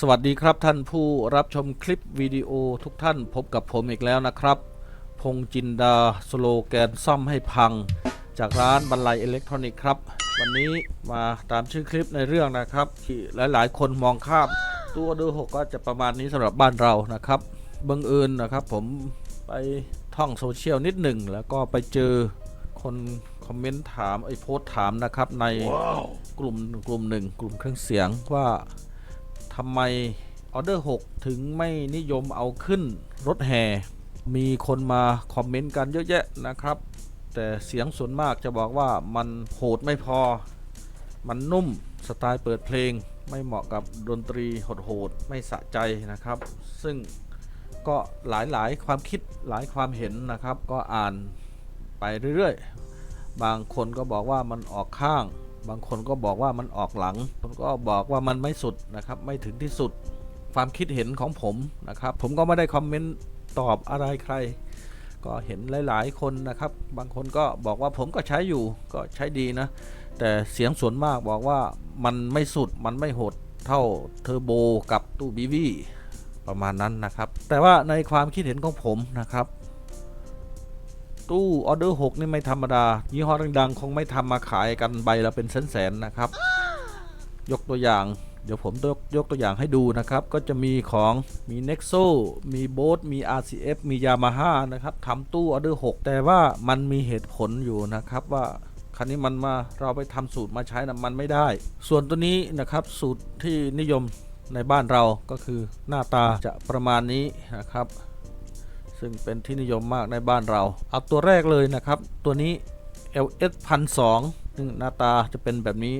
สวัสดีครับท่านผู้รับชมคลิปวิดีโอทุกท่านพบกับผมอีกแล้วนะครับ พงจินดาสโลแกนซ่อมให้พัง จากร้านบรรลัยอิเล็กทรอนิกส์ครับ วันนี้มาตามชื่อคลิปในเรื่องนะครับ ที่หลายๆ คนมองข้ามตัวเดอร์หกก็จะประมาณนี้สำหรับบ้านเรานะครับบังเอิญนะครับผมไปท่องโซเชียลนิดหนึ่ง แล้วก็ไปเจอคนคอมเมนต์ถามไอ้โพสต์ถามนะครับในกลุ่มกลุ่มหนึ่งกลุ่มเครื่องเสียงว่า ทำไมออเดอร์6ถึงไม่นิยมเอาขึ้นรถแห่มีคนมาคอมเมนต์กันเยอะแยะนะครับ แต่เสียงส่วนมากจะบอกว่ามันโหดไม่พอ มันนุ่มสไตล์เปิดเพลง ไม่เหมาะกับดนตรีโหดๆไม่สะใจนะครับ ซึ่งก็หลายๆความคิดหลายความเห็นนะครับ ก็อ่านไปเรื่อยๆ บางคนก็บอกว่ามันออกข้าง บางคนก็บอกว่ามันออกหลังคนก็บอกว่ามันไม่สุดนะครับ ไม่ถึงที่สุดความคิดเห็นของผมนะครับ ผมก็ไม่ได้คอมเมนต์ตอบอะไรใคร ก็เห็นหลาย ๆ คนนะครับ บางคนก็บอกว่าผมก็ใช้อยู่ก็ใช้ดีนะ แต่เสียงส่วนมากบอกว่ามันไม่สุดมันไม่โหดเท่าเทอร์โบกับตู้บีวีประมาณนั้นนะครับ แต่ว่าในความคิดเห็นของผมนะครับ ตู้ออเดอร์6นี่ไม่ธรรมดา ยี่ห้อดังๆ คงไม่ทำมาขายกันใบละเป็นแสนๆนะครับ ยกตัวอย่าง เดี๋ยวผมยกยกตัวอย่างให้ดูนะครับ ก็จะมีของมี Nexo มี b o s มี RCF มี Yamaha นะครับทำตู้ออเดอร์6แต่ว่ามันมีเหตุผลอยู่นะครับว่าคันนี้มันมาเราไปทำสูตรมาใช้นะมันไม่ได้ ส่วนตัวนี้นะครับสูตรที่นิยมในบ้านเราก็คือหน้าตาจะประมาณนี้นะครับ ซึ่งเป็นที่นิยมมากในบ้านเรา เอาตัวแรกเลยนะครับ ตัวนี้ LS 1 2 0ซึ่งหน้าตาจะเป็นแบบนี้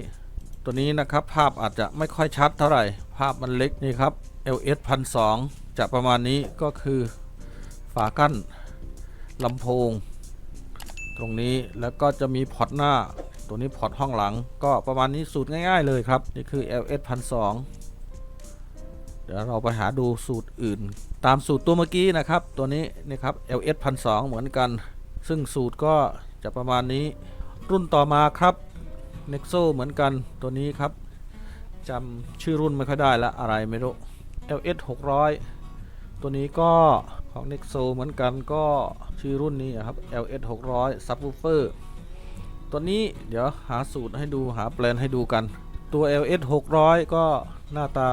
ตัวนี้นะครับภาพอาจจะไม่ค่อยชัดเท่าไหร่ ภาพมันเล็กนี่ครับ LS 1 2 0 0จะประมาณนี้ก็คือฝากั้นลำโพง ตรงนี้แล้วก็จะมีพอร์ตหน้า ตัวนี้พอร์ตห้องหลัง ก็ประมาณนี้สูตรง่าย ๆ เลยครับ นี่คือ LS 1 2 0 0 เดี๋ยวเราไปหาดูสูตรอื่น ตามสูตรตัวเมื่อกี้นะครับ ตัวนี้นี่ครับ LS 1 2 0เหมือนกัน ซึ่งสูตรก็จะประมาณนี้ รุ่นต่อมาครับ Nexo เหมือนกันตัวนี้ครับจำชื่อรุ่นไม่ค่อยได้ละอะไรไม่รู้ LS 600 ตัวนี้ก็ของ Nexo เหมือนกันก็ชื่อรุ่นนี้ครับ LS 600 Subwoofer ตัวนี้เดี๋ยวหาสูตรให้ดูหาแปลนให้ดูกัน ตัว LS 600 ก็หน้าตา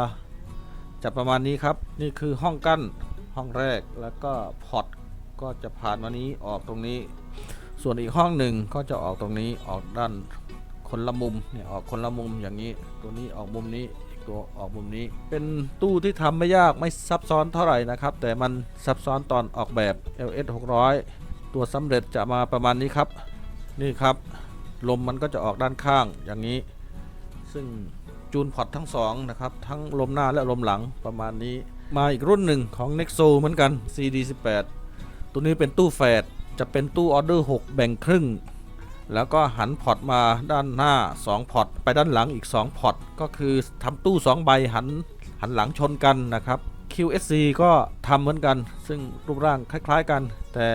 จะประมาณนี้ครับ นี่คือห้องกั้นห้องแรกแล้วก็พอตก็จะผ่านมานี้ออกตรงนี้ ส่วนอีกห้องหนึ่งก็จะออกตรงนี้ออกด้านคนละมุมเนี่ยออกคนละมุมอย่างนี้ ตัวนี้ออกมุมนี้อีกตัวออกมุมนี้ เป็นตู้ที่ทำไม่ยากไม่ซับซ้อนเท่าไหร่นะครับ แต่มันซับซ้อนตอนออกแบบ LS 600 ตัวสำเร็จจะมาประมาณนี้ครับ นี่ครับ ลมมันก็จะออกด้านข้างอย่างนี้ ซึ่ง จูนพอร์ตทั้งสองนะครับทั้งลมหน้าและลมหลังประมาณนี้ มาอีกรุ่นหนึ่งของ Nexo เหมือนกัน CD18 ตัวนี้เป็นตู้แฝดจะเป็นตู้ออเดอร์6แบ่งครึ่ง แล้วก็หันพอร์ตมาด้านหน้า 2 พอร์ตไปด้านหลังอีก 2 พอร์ตก็คือทำตู้ 2 ใบหันหันหลังชนกันนะครับ QSC ก็ทำเหมือนกัน ซึ่งรูปร่างคล้ายๆกัน แต่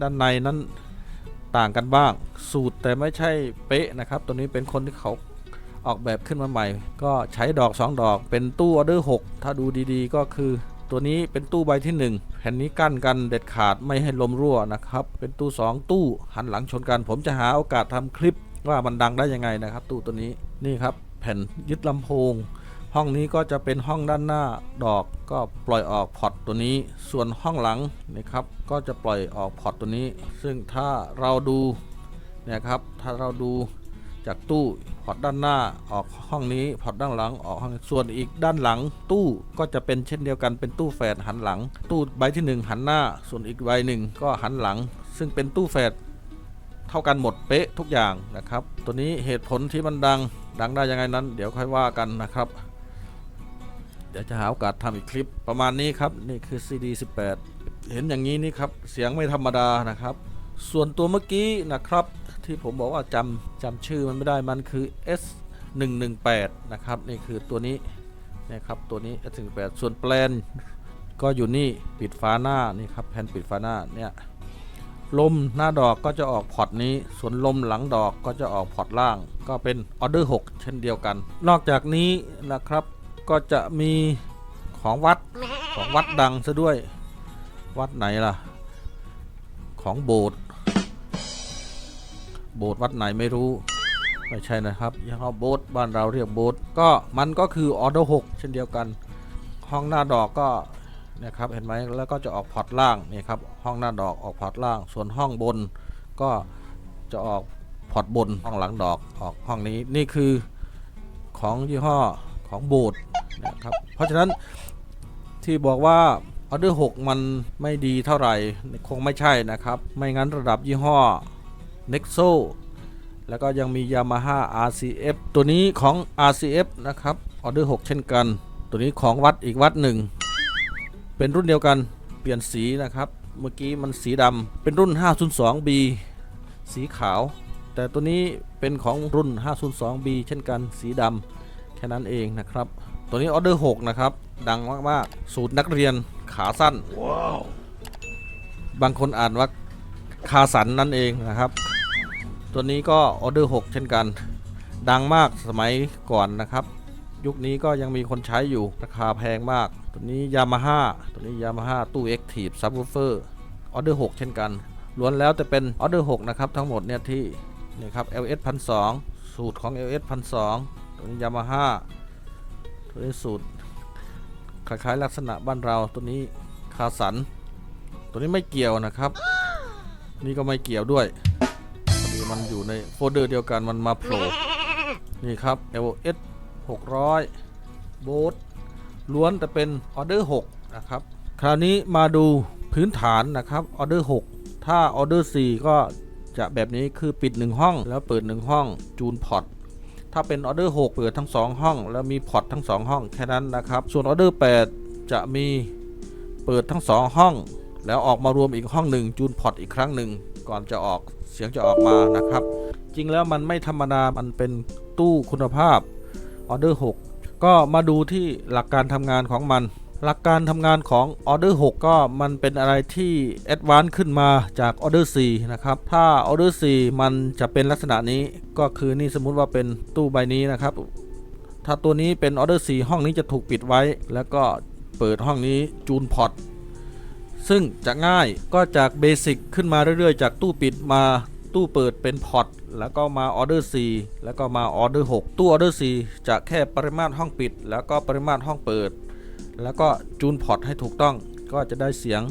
ด้านในนั้นต่างกันบ้าง สูตรแต่ไม่ใช่เป๊ะนะครับ ตัวนี้เป็นคนที่เขา ออกแบบขึ้นมาใหม่ ก็ใช้ดอก 2 ดอก เป็นตู้ออเดอร์ 6 ถ้าดูดีๆ ก็คือ ตัวนี้เป็นตู้ใบที่ 1 แผ่นนี้กั้นกันเด็ดขาดไม่ให้ลมรั่วนะครับ เป็นตู้ 2 ตู้หันหลังชนกัน ผมจะหาโอกาสทำคลิปว่ามันดังได้ยังไงนะครับ ตู้ตัวนี้นี่ครับ แผ่นยึดลำโพง ห้องนี้ก็จะเป็นห้องด้านหน้าดอกก็ปล่อยออกพอร์ตตัวนี้ ส่วนห้องหลังนะครับก็จะปล่อยออกพอร์ตตัวนี้ ซึ่งถ้าเราดูเนี่ยครับถ้าเราดู จากตู้พอร์ตด้านหน้าออกห้องนี้พอร์ตด้านหลังออกห้องส่วนอีกด้านหลัง ตู้ก็จะเป็นเช่นเดียวกันเป็นตู้แฝดหันหลัง ตู้ใบที่หนึ่งหันหน้า ส่วนอีกใบหนึ่งก็หันหลัง ซึ่งเป็นตู้แฝดเท่ากันหมดเป๊ะทุกอย่างนะครับ ตัวนี้เหตุผลที่มันดังดังได้ยังไงนั้น เดี๋ยวค่อยว่ากันนะครับ เดี๋ยวจะหาโอกาสทำอีกคลิปประมาณนี้ครับนี่คือ CD 18 เห็นอย่างนี้นี่ครับเสียงไม่ธรรมดานะครับ ส่วนตัวเมื่อกี้นะครับ ที่ผมบอกว่าจำจำชื่อมันไม่ได้มันคือ S 1 1 8นะครับนี่คือตัวนี้นะครับตัวนี้ S 1 8ส่วนแปลนก็อยู่นี่ปิดฝาหน้านี่ครับแผ่นปิดฝาหน้าเนี่ยลมหน้าดอกก็จะออกพอร์ตนี้ ส่วนลมหลังดอกก็จะออกพอร์ตล่าง ก็เป็นออเดอร์ 6 เช่นเดียวกัน นอกจากนี้นะครับก็จะมีของวัดของวัดดังซะด้วย วัดไหนล่ะ ของโบสถ์ โบสถ์วัดไหนไม่รู้ไม่ใช่นะครับยี่ห้อโบสถ์บ้านเราเรียกโบสถ์ก็มันก็คือออเดอร์หกเช่นเดียวกัน ห้องหน้าดอกก็เนะครับเห็นไหมแล้วก็จะออกพอร์ตล่างนี่ครับห้องหน้าดอกออกพอร์ตล่าง ส่วนห้องบนก็จะออกพอร์ตบนห้องหลังดอกออกห้องนี้นี่คือของยี่ห้อของโบสถ์นะครับเพราะฉะนั้นที่บอกว่าออเดอร์6มันไม่ดีเท่าไหร่คงไม่ใช่นะครับ ไม่งั้นระดับยี่ห้อ Nexo แล้วก็ยังมี Yamaha RCF ตัวนี้ของ RCF นะครับออเดอร์6เช่นกัน ตัวนี้ของวัดอีกวัดหนึ่ง เป็นรุ่นเดียวกันเปลี่ยนสีนะครับ เมื่อกี้มันสีดำเป็นรุ่น 502B สีขาว แต่ตัวนี้เป็นของรุ่น 502B เช่นกันสีดำแค่นั้นเองนะครับ ตัวนี้ออเดอร์6นะครับ ดังมาก ๆ สูตรนักเรียนขาสั้นบางคนอ่านว่า คาสันนั่นเองนะครับ ตัวนี้ก็ออเดอร์ 6 เช่นกัน ดังมากสมัยก่อนนะครับ ยุคนี้ก็ยังมีคนใช้อยู่ราคาแพงมาก ตัวนี้ยามาฮ่าตัวนี้ยามาฮ่าตู้ Active Subwoofer ออเดอร์ 6 เช่นกันล้วนแล้วแต่เป็นออเดอร์ 6 นะครับ ทั้งหมดเนี่ยที่นี่ครับ LS 1 2 0สูตรของ LS 1 2 0ตัวนี้ยามาฮ่าตัวนี้สูตรคล้ายๆลักษณะบ้านเราตัวนี้คาสัน ตัวนี้ไม่เกี่ยวนะครับ นี่ก็ไม่เกี่ยวด้วยพอดีมันอยู่ในโฟลเดอร์เดียวกันมันมาโผล่นี่ครับ LS 600 โบทล้วนแต่เป็นออเดอร์6นะครับ คราวนี้มาดูพื้นฐานนะครับออเดอร์6ถ้าออเดอร์4ก็จะแบบนี้คือปิด 1 ห้อง แล้วเปิด 1 ห้องจูนพอร์ตถ้าเป็นออเดอร์6เปิดทั้ง 2 ห้อง แล้วมีพอร์ตทั้ง 2 ห้องแค่นั้นนะครับ ส่วนออเดอร์8จะมีเปิดทั้ง 2 ห้อง แล้วออกมารวมอีกห้องหนึ่งจูนพอตอีกครั้งหนึ่งก่อนจะออกเสียงจะออกมานะครับ จริงแล้วมันไม่ธรรมดามันเป็นตู้คุณภาพออเดอร์6ก็มาดูที่หลักการทำงานของมัน หลักการทำงานของออเดอร์6ก็มันเป็นอะไรที่แอดวานซ์ขึ้นมาจากออเดอร์4นะครับ ถ้าออเดอร์4มันจะเป็นลักษณะนี้ก็คือนี่สมมุติว่าเป็นตู้ใบนี้นะครับ ถ้าตัวนี้เป็นออเดอร์4ห้องนี้จะถูกปิดไว้ แล้วก็เปิดห้องนี้จูนพอร์ต ซึ่งจะง่ายก็จากเบสิกขึ้นมาเรื่อยๆ จากตู้ปิดมาตู้เปิดเป็นพอร์ตแล้วก็มาออเดอร์4แล้วก็มาออเดอร์6ตู้ออเดอร์4จะแค่ปริมาตรห้องปิด แล้วก็ปริมาตรห้องเปิด แล้วก็จูนพอร์ตให้ถูกต้องก็จะได้เสียง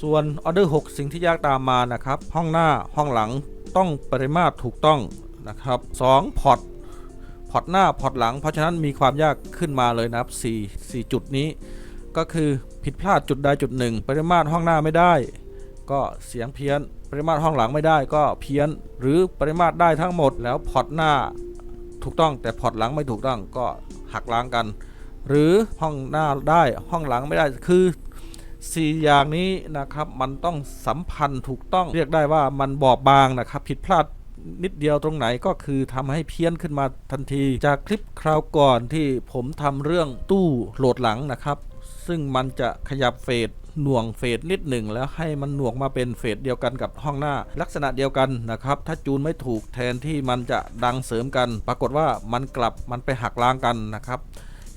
ส่วนออเดอร์6สิ่งที่ยากตามมานะครับห้องหน้าห้องหลังต้องปริมาตรถูกต้องนะครับ2พอร์ตพอร์ตหน้าพอร์ตหลัง เพราะฉะนั้นมีความยากขึ้นมาเลยนะครับ4 4จุดนี้ ก็คือผิดพลาดจุดใดจุดหนึ่ง ปริมาตรห้องหน้าไม่ได้ ก็เสียงเพี้ยน ปริมาตรห้องหลังไม่ได้ก็เพี้ยน หรือปริมาตรได้ทั้งหมด แล้วพอร์ตหน้าถูกต้องแต่พอร์ตหลังไม่ถูกต้องก็หักล้างกัน หรือห้องหน้าได้ห้องหลังไม่ได้คือ4อย่างนี้นะครับมันต้องสัมพันธ์ถูกต้องเรียกได้ว่ามันบอบบางนะครับ ผิดพลาดนิดเดียวตรงไหนก็คือทำให้เพี้ยนขึ้นมาทันที จากคลิปคราวก่อนที่ผมทำเรื่องตู้โหลดหลังนะครับ ซึ่งมันจะขยับเฟสหน่วงเฟสนิดหนึ่งแล้วให้มันหน่วงมาเป็นเฟสเดียวกันกับห้องหน้า ลักษณะเดียวกันนะครับ ถ้าจูนไม่ถูกแทนที่มันจะดังเสริมกัน ปรากฏว่ามันกลับมันไปหักล้างกันนะครับ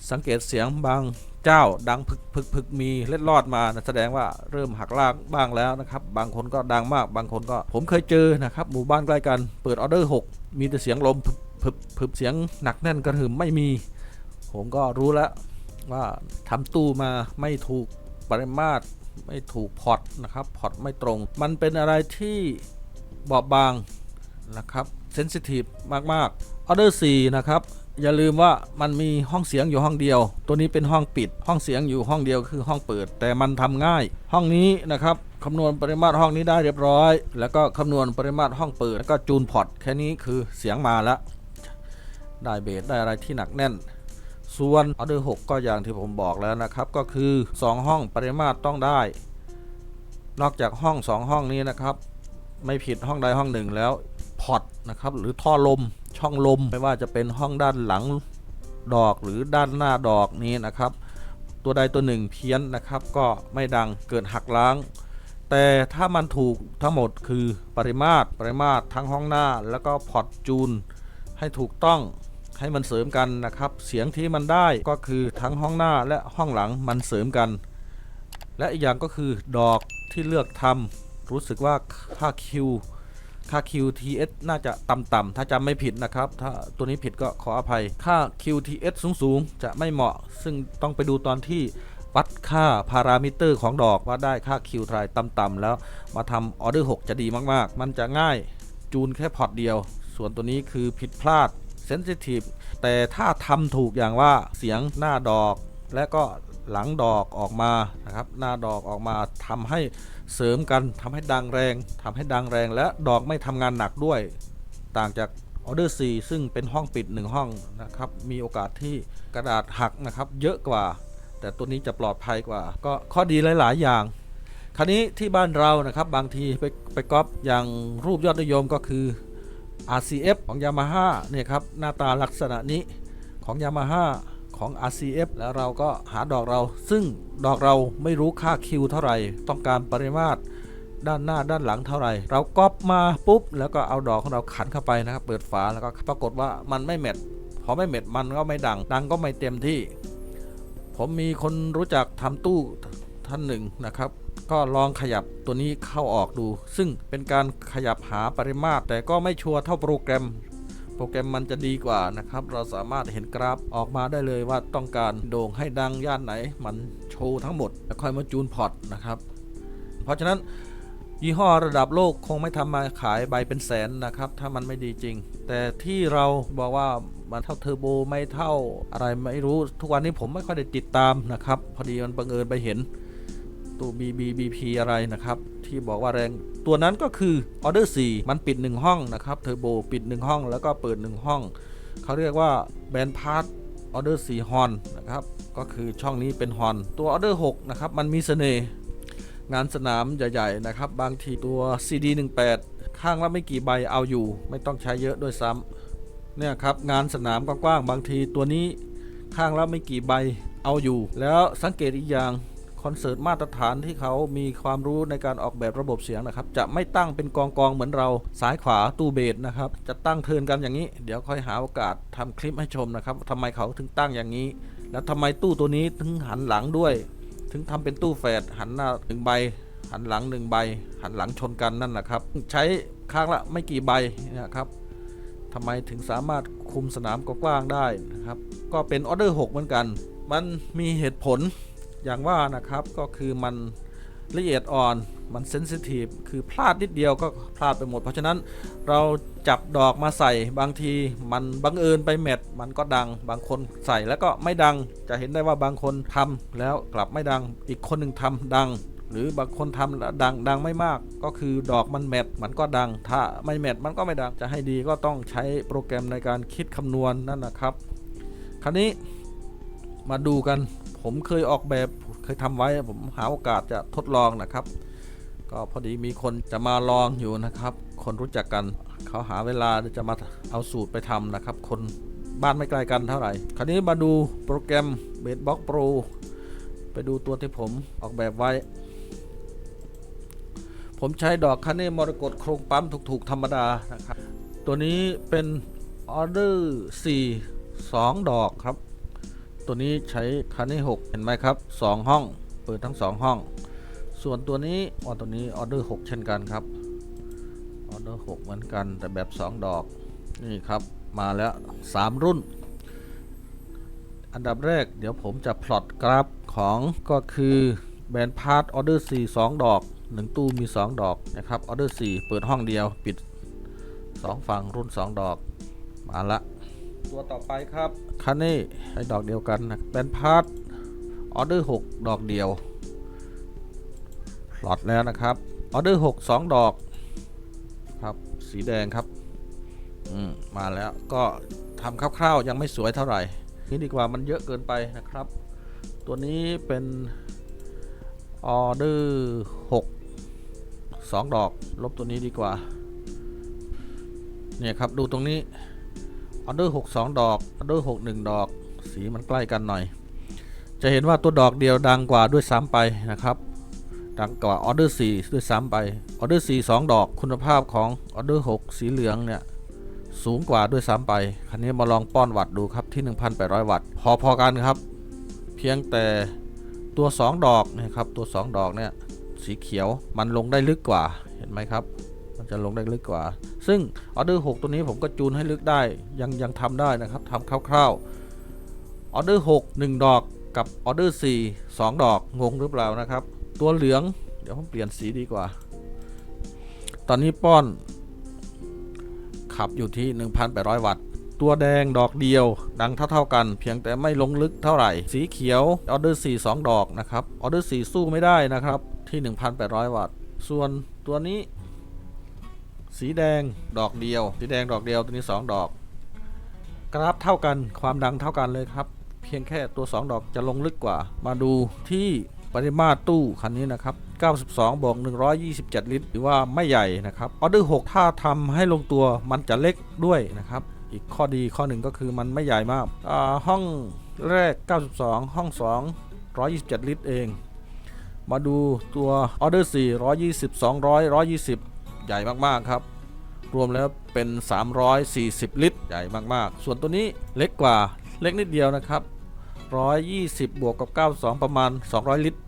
สังเกตเสียงบางเจ้าดังพึกพึกพึกมีเล็ดลอดมานะแสดงว่าเริ่มหักล้างบ้างแล้วนะครับ บางคนก็ดังมากบางคนก็ ผมเคยเจอนะครับ หมู่บ้านใกล้กัน เปิดออเดอร์ 6 มีแต่เสียงลมพึบพึบพึบเสียงหนักแน่นกระหึ่มไม่มี ผมก็รู้แล้ว ว่าทำตู้มาไม่ถูกปริมาตรไม่ถูกพอร์ตนะครับพอร์ตไม่ตรง มันเป็นอะไรที่บอบบางนะครับเซนซิทีฟมากๆออเดอร์4นะครับอย่าลืมว่ามันมีห้องเสียงอยู่ห้องเดียว ตัวนี้เป็นห้องปิด ห้องเสียงอยู่ห้องเดียวคือห้องเปิด แต่มันทำง่าย ห้องนี้นะครับคำนวณปริมาตรห้องนี้ได้เรียบร้อย แล้วก็คำนวณปริมาตรห้องเปิดแล้วก็จูนพอร์ตแค่นี้คือเสียงมาแล้วได้เบสได้อะไรที่หนักแน่น ส่วนออเดอร์ 6 ก็อย่างที่ผมบอกแล้วนะครับ ก็คือ 2 ห้องปริมาตรต้องได้ นอกจากห้อง 2 ห้องนี้นะครับ ไม่ผิดห้องใดห้องหนึ่งแล้วพอตนะครับหรือท่อลมช่องลมไม่ว่าจะเป็นห้องด้านหลังดอกหรือด้านหน้าดอกนี้นะครับ ตัวใดตัวหนึ่งเพี้ยนนะครับก็ไม่ดังเกิดหักล้าง แต่ถ้ามันถูกทั้งหมดคือปริมาตรปริมาตรทั้งห้องหน้า แล้วก็พอตจูนให้ถูกต้อง ให้มันเสริมกันนะครับ เสียงที่มันได้ก็คือทั้งห้องหน้าและห้องหลังมันเสริมกัน และอีกอย่างก็คือดอกที่เลือกทำรู้สึกว่าค่า Q ค่า QTS น่าจะต่ำๆ ถ้าจำไม่ผิดนะครับ ถ้าตัวนี้ผิดก็ขออภัย ค่า QTS สูงๆ จะไม่เหมาะ ซึ่งต้องไปดูตอนที่วัดค่าพารามิเตอร์ของดอกว่าได้ค่า Q ทรายต่ำๆ แล้วมาทำออเดอร์ 6 จะดีมากๆ มันจะง่ายจูนแค่พอร์ตเดียว ส่วนตัวนี้คือผิดพลาด เซนซิทีฟแต่ถ้าทำถูกอย่างว่าเสียงหน้าดอกและก็หลังดอกออกมานะครับ หน้าดอกออกมาทำให้เสริมกันทำให้ดังแรงทำให้ดังแรง และดอกไม่ทำงานหนักด้วย ต่างจากออเดอร์4ซึ่งเป็นห้องปิด 1 ห้องนะครับ มีโอกาสที่กระดาษหักนะครับ เยอะกว่า แต่ตัวนี้จะปลอดภัยกว่า ก็ข้อดีหลาย ๆ อย่าง คราวนี้ที่บ้านเรานะครับบางทีไปไปก๊อปอย่างรูปยอดนิยมก็คือ RCF ของ Yamaha เนี่ยครับหน้าตาลักษณะนี้ของ Yamaha ของ RCF แล้วเราก็หาดอกเรา ซึ่งดอกเราไม่รู้ค่าคิวเท่าไหร่ ต้องการปริมาตรด้านหน้าด้านหลังเท่าไหร่ เราก๊อปมาปุ๊บ แล้วก็เอาดอกของเราขันเข้าไปนะครับ เปิดฝาแล้วก็ปรากฏว่ามันไม่เม็ดพอไม่เม็ดมันก็ไม่ดัง ดังก็ไม่เต็มที่ ผมมีคนรู้จักทำตู้ท่านหนึ่งนะครับ ก็ลองขยับตัวนี้เข้าออกดู ซึ่งเป็นการขยับหาปริมาตร แต่ก็ไม่ชัวร์เท่าโปรแกรม โปรแกรมมันจะดีกว่านะครับ เราสามารถเห็นกราฟออกมาได้เลยว่าต้องการโด่งให้ดังย่านไหน มันโชว์ทั้งหมดแล้วค่อยมาจูนพอร์ตนะครับ เพราะฉะนั้นยี่ห้อระดับโลกคงไม่ทำมาขายใบเป็นแสนนะครับ ถ้ามันไม่ดีจริง แต่ที่เราบอกว่ามันเท่าเทอร์โบไม่เท่าอะไรไม่รู้ ทุกวันนี้ผมไม่ค่อยได้ติดตามนะครับ พอดีมันบังเอิญไปเห็น ตัว BB BP อะไรนะครับ ที่บอกว่าแรงตัวนั้นก็คือออเดอร์4มันปิด 1 ห้องนะครับเทอร์โบปิด 1 ห้องแล้วก็เปิด 1 ห้อง เขาเรียกว่าแบนพาร์ตออเดอร์4ฮอนนะครับ ก็คือช่องนี้เป็นฮอน ตัวออเดอร์6นะครับ มันมีเสน่ห์งานสนามใหญ่ ๆ นะครับ บางทีตัว CD 18 ข้างละไม่กี่ใบเอาอยู่ ไม่ต้องใช้เยอะด้วยซ้ำเนี่ยครับงานสนามกว้างๆบางทีตัวนี้ข้างละไม่กี่ใบเอาอยู่ แล้วสังเกตอีกอย่าง คอนเสิร์ตมาตรฐานที่เขามีความรู้ในการออกแบบระบบเสียงนะครับ จะไม่ตั้งเป็นกองกองเหมือนเราซ้ายขวาตู้เบสนะครับ จะตั้งเทินกันอย่างนี้ เดี๋ยวค่อยหาโอกาสทำคลิปให้ชมนะครับทำไมเขาถึงตั้งอย่างนี้ แล้วทำไมตู้ตัวนี้ถึงหันหลังด้วย ถึงทำเป็นตู้แฝดหันหน้าหนึ่งใบ หันหลังหนึ่งใบ หันหลังชนกันนั่นนะครับ ใช้ข้างละไม่กี่ใบนะครับทำไมถึงสามารถคุมสนามกว้างได้นะครับ ก็เป็นออเดอร์ 6 เหมือนกัน มันมีเหตุผล อย่างว่านะครับก็คือมันละเอียดอ่อนมันเซนซิทีฟคือพลาดนิดเดียวก็พลาดไปหมด เพราะฉะนั้นเราจับดอกมาใส่บางทีมันบังเอิญไปแมทมันก็ดัง บางคนใส่แล้วก็ไม่ดัง จะเห็นได้ว่าบางคนทำแล้วกลับไม่ดัง อีกคนหนึ่งทำดัง หรือบางคนทำแล้วดังดังไม่มาก ก็คือดอกมันแมทมันก็ดัง ถ้าไม่แมทมันก็ไม่ดังจะให้ดีก็ต้องใช้โปรแกรมในการคิดคำนวณนั่นนะครับ คราวนี้มาดูกัน ผมเคยออกแบบเคยทำไว้ผมหาโอกาสจะทดลองนะครับ ก็พอดีมีคนจะมาลองอยู่นะครับ คนรู้จักกันเขาหาเวลาจะมาเอาสูตรไปทำนะครับ คนบ้านไม่ไกลกันเท่าไหร่ คราวนี้มาดูโปรแกรม b a s Box Pro ไปดูตัวที่ผมออกแบบไว้ ผมใช้ดอกคันเน่มรกตโครงปั๊มถูกๆธรรมดานะครับ ตัวนี้เป็นออเดอร์4 2 ดอกครับ ตัวนี้ใช้คันนี้6เห็นไหมครับ 2 ห้อง เปิดทั้ง 2 ห้อง ส่วนตัวนี้ออตัวนี้ออเดอร์ 6 เช่นกันครับออเดอร์6เหมือนกันแต่แบบ 2 ดอกนี่ครับมาแล้ว 3 รุ่น อันดับแรกเดี๋ยวผมจะพลอตกราฟของก็คือแบนพาร์ตออเดอร์4 2 ดอก 1 ตู้มี 2 ดอกนะครับออเดอร์4เปิดห้องเดียวปิด 2 ฝั่งรุ่น 2 ดอกมาละ ตัวต่อไปครับคันนี้ให้ดอกเดียวกันนะเป็นพาร์ทออเดอร์ 6 ดอกเดียวพลอตแล้วนะครับออเดอร์6 2 ดอกครับสีแดงครับอืมมาแล้วก็ทำคร่าวๆยังไม่สวยเท่าไหร่นี่ดีกว่ามันเยอะเกินไปนะครับ ตัวนี้เป็นออเดอร์6 2 ดอก ลบตัวนี้ดีกว่าเนี่ยครับดูตรงนี้ ออเดอร์6 2ดอกออเดอร์6 1ดอก สีมันใกล้กันหน่อย จะเห็นว่าตัวดอกเดียวดังกว่าด้วยซ้ำไปนะครับ ดังกว่าออเดอร์4ด้วยซ้ำไปออเดอร์4 2ดอกคุณภาพของออเดอร์6สีเหลืองเนี่ยสูงกว่าด้วยซ้ำไป คันนี้มาลองป้อนวัตต์ดูครับที่ 1,800 วัตต์ พอๆกันครับ เพียงแต่ตัว 2 ดอกนะครับ ตัว 2 ดอกเนี่ยสีเขียวมันลงได้ลึกกว่า เห็นไหมครับ มันจะลงได้ลึกกว่า ซึ่งออเดอร์ 6 ตัวนี้ผมก็จูนให้ลึกได้ยังยังทำได้นะครับทำคร่าวๆออเดอร์ 6 1 ดอกกับออเดอร์ 4 2 ดอกงงหรือเปล่านะครับ ตัวเหลืองเดี๋ยวผมเปลี่ยนสีดีกว่า ตอนนี้ป้อนขับอยู่ที่ 1,800 วัตต์ ตัวแดงดอกเดียว ดังเท่าๆกัน เพียงแต่ไม่ลงลึกเท่าไหร่ สีเขียวออเดอร์4 2 ดอกนะครับออเดอร์ 4 สู้ไม่ได้นะครับที่ 1,800 วัตต์ ส่วนตัวนี้ สีแดงดอกเดียว สีแดงดอกเดียวตัวนี้ 2 ดอก กราฟเท่ากันความดังเท่ากันเลยครับ เพียงแค่ตัว 2 ดอกจะลงลึกกว่า มาดูที่ปริมาตรตู้คันนี้นะครับ 92บวก127 ลิตร หรือว่าไม่ใหญ่นะครับออเดอร์6ถ้าทำให้ลงตัวมันจะเล็กด้วยนะครับ อีกข้อดีข้อหนึ่งก็คือมันไม่ใหญ่มากาห้องแรก 92 ห้อง 2 127 ลิตรเอง มาดูตัวออเดอร์4 120 200 120 ใหญ่มากๆครับ รวมแล้วเป็น 340 ลิตร ใหญ่มากๆ ส่วนตัวนี้เล็กกว่าเล็กนิดเดียวนะครับ 120 บวกกับ 92 ประมาณ 200 ลิตร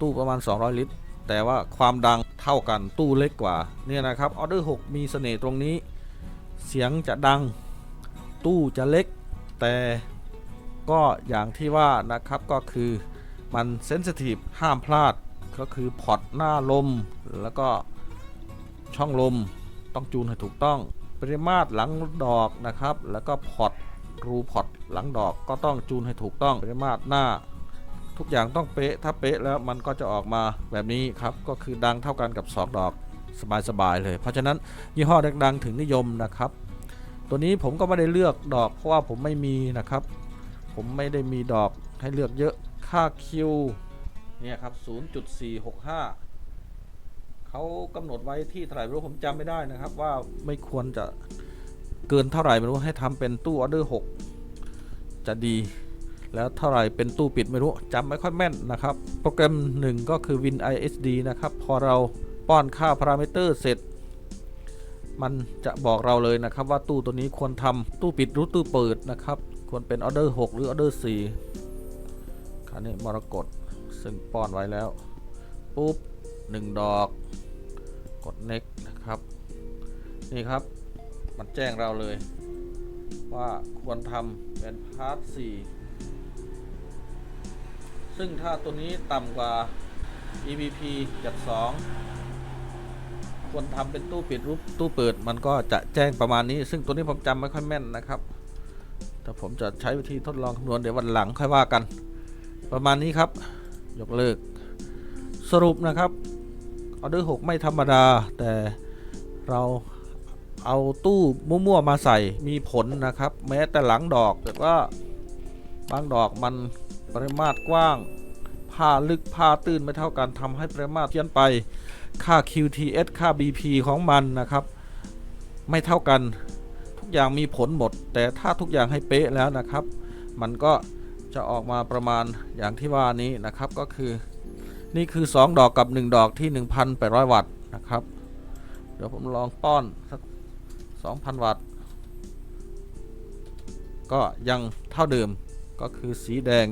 ตู้ประมาณ 200 ลิตร แต่ว่าความดังเท่ากันตู้เล็กกว่าเนี่ยนะครับออเดอร์ 6 มีเสน่ห์ตรงนี้ เสียงจะดัง ตู้จะเล็ก แต่ก็อย่างที่ว่านะครับก็คือมันเซนซิทีฟห้ามพลาดก็คือพอร์ตหน้าลมแล้วก็ ช่องลมต้องจูนให้ถูกต้อง ปริมาตรหลังดอกนะครับ แล้วก็พอร์ตรูพอร์ตหลังดอกก็ต้องจูนให้ถูกต้อง ปริมาตรหน้า ทุกอย่างต้องเป๊ะ ถ้าเป๊ะแล้วมันก็จะออกมาแบบนี้ครับ ก็คือดังเท่ากันกับ 2 ดอกสบายๆเลย เพราะฉะนั้นยี่ห้อดังๆถึงนิยมนะครับ ตัวนี้ผมก็ไม่ได้เลือกดอก เพราะว่าผมไม่มีนะครับ ผมไม่ได้มีดอกให้เลือกเยอะ ค่าคิวเนี่ยครับ 0.465 เขากำหนดไว้ที่เท่าไหร่ไม่รู้ผมจำไม่ได้นะครับ ว่าไม่ควรจะเกินเท่าไหร่ไม่รู้ให้ทำเป็นตู้ออเดอร์6จะดี แล้วเท่าไหร่เป็นตู้ปิดไม่รู้จำไม่ค่อยแม่นนะครับ โปรแกรมหนึ่งก็คือ Win ISD นะครับ พอเราป้อนค่าพารามิเตอร์เสร็จ มันจะบอกเราเลยนะครับว่าตู้ตัวนี้ควรทำตู้ปิดหรือตู้เปิดนะครับ ควรเป็นออเดอร์6หรือออเดอร์4คันนี้มรกตซึ่งป้อนไว้แล้วปุ๊บ1ดอก กด next นะครับ นี่ครับ มันแจ้งเราเลย ว่าควรทำเป็นพาร์ท4ซึ่งถ้าตัวนี้ต่ำกว่า EBP 72ควรทำเป็นตู้ปิดรูปตู้เปิด มันก็จะแจ้งประมาณนี้ ซึ่งตัวนี้ผมจำไม่ค่อยแม่นนะครับ แต่ผมจะใช้วิธีทดลองคำนวณเดี๋ยววันหลังค่อยว่ากัน ประมาณนี้ครับ ยกเลิก สรุปนะครับ ออเดอร์ 6 ไม่ธรรมดา แต่เราเอาตู้มั่วๆมาใส่มีผลนะครับ แม้แต่หลังดอกแต่ว่าบางดอกมันปริมาตรกว้างผ้าลึกผ้าตื้นไม่เท่ากันทำให้ปริมาตรเพี้ยนไปค่า QTS ค่า BP ของมันนะครับ ไม่เท่ากันทุกอย่างมีผลหมด แต่ถ้าทุกอย่างให้เป๊ะแล้วนะครับ มันก็จะออกมาประมาณอย่างที่ว่านี้นะครับก็คือ นี่คือ 2 ดอกกับ 1 ดอกที่ 1,800 วัตต์นะครับ เดี๋ยวผมลองป้อนสัก2,000 วัตต์ ก็ยังเท่าเดิมก็คือสีแดง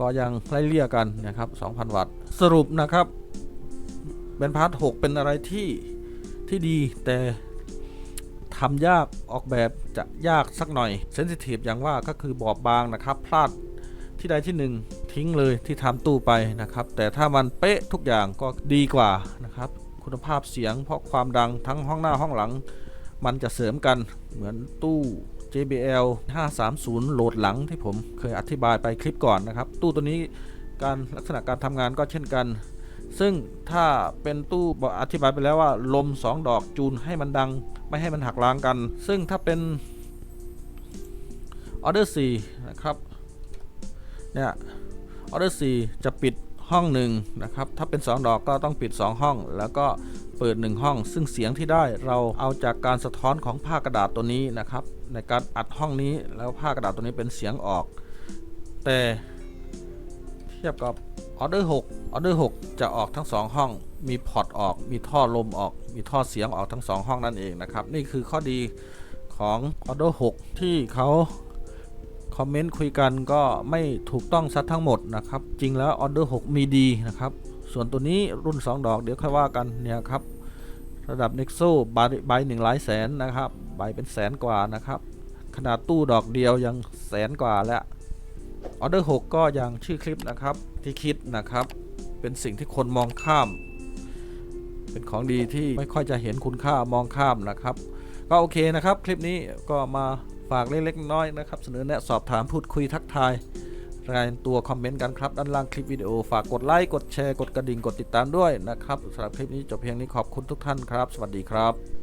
ก็ยังไล่เลี่ยกันนะครับ 2,000 วัตต์ สรุปนะครับเบนพาร์ท6เป็นอะไรที่ที่ดีแต่ทำยากออกแบบจะยากสักหน่อยเซนซิทีฟอย่างว่าก็คือบอบบางนะครับ พลาดที่ใดที่หนึ่ง ทิ้งเลยที่ทำตู้ไปนะครับ แต่ถ้ามันเป๊ะทุกอย่างก็ดีกว่านะครับ คุณภาพเสียงเพราะความดังทั้งห้องหน้าห้องหลัง มันจะเสริมกันเหมือนตู้ JBL 530 โหลดหลังที่ผมเคยอธิบายไปคลิปก่อนนะครับ ตู้ตัวนี้การลักษณะการทำงานก็เช่นกัน ซึ่งถ้าเป็นตู้บอกอธิบายไปแล้วว่าลม 2 ดอกจูนให้มันดัง ไม่ให้มันหักล้างกัน ซึ่งถ้าเป็นออเดอร์4นะครับเนี่ย ออเดอร์4จะปิดห้องหนึ่งนะครับ ถ้าเป็น 2 ดอกก็ต้องปิด 2 ห้อง แล้วก็เปิด 1 ห้อง ซึ่งเสียงที่ได้เราเอาจากการสะท้อนของผ้ากระดาษตัวนี้นะครับ ในการอัดห้องนี้แล้วผ้ากระดาษตัวนี้เป็นเสียงออก แต่เทียบกับออเดอร์6ออเดอร์6จะออกทั้ง 2 ห้อง มีพอร์ตออก มีท่อลมออก มีท่อเสียงออกทั้ง 2 ห้องนั่นเองนะครับ นี่คือข้อดีของออเดอร์6ที่เขา คอมเมนต์คุยกันก็ไม่ถูกต้องซัดทั้งหมดนะครับ จริงแล้วออเดอร์6มีดีนะครับ ส่วนตัวนี้รุ่น 2 ดอกเดี๋ยวค่อยว่ากันเนี่ยครับ ระดับ Nexo ใบใบหนึ่งหลายแสนนะครับใบเป็นแสนกว่านะครับ ขนาดตู้ดอกเดียวยังแสนกว่าแล้วออเดอร์6ก็อย่างชื่อคลิปนะครับที่คิดนะครับ เป็นสิ่งที่คนมองข้าม เป็นของดีที่ไม่ค่อยจะเห็นคุณค่ามองข้ามนะครับ ก็โอเคนะครับ คลิปนี้ก็มา ฝากเล็กๆน้อยๆนะครับเสนอแนะสอบถามพูดคุยทักทายรายงานตัวคอมเมนต์กันครับด้านล่างคลิปวิดีโอฝากกดไลค์กดแชร์กดกระดิ่งกดติดตามด้วยนะครับสำหรับคลิปนี้จบเพียงนี้ขอบคุณทุกท่านครับ สวัสดีครับ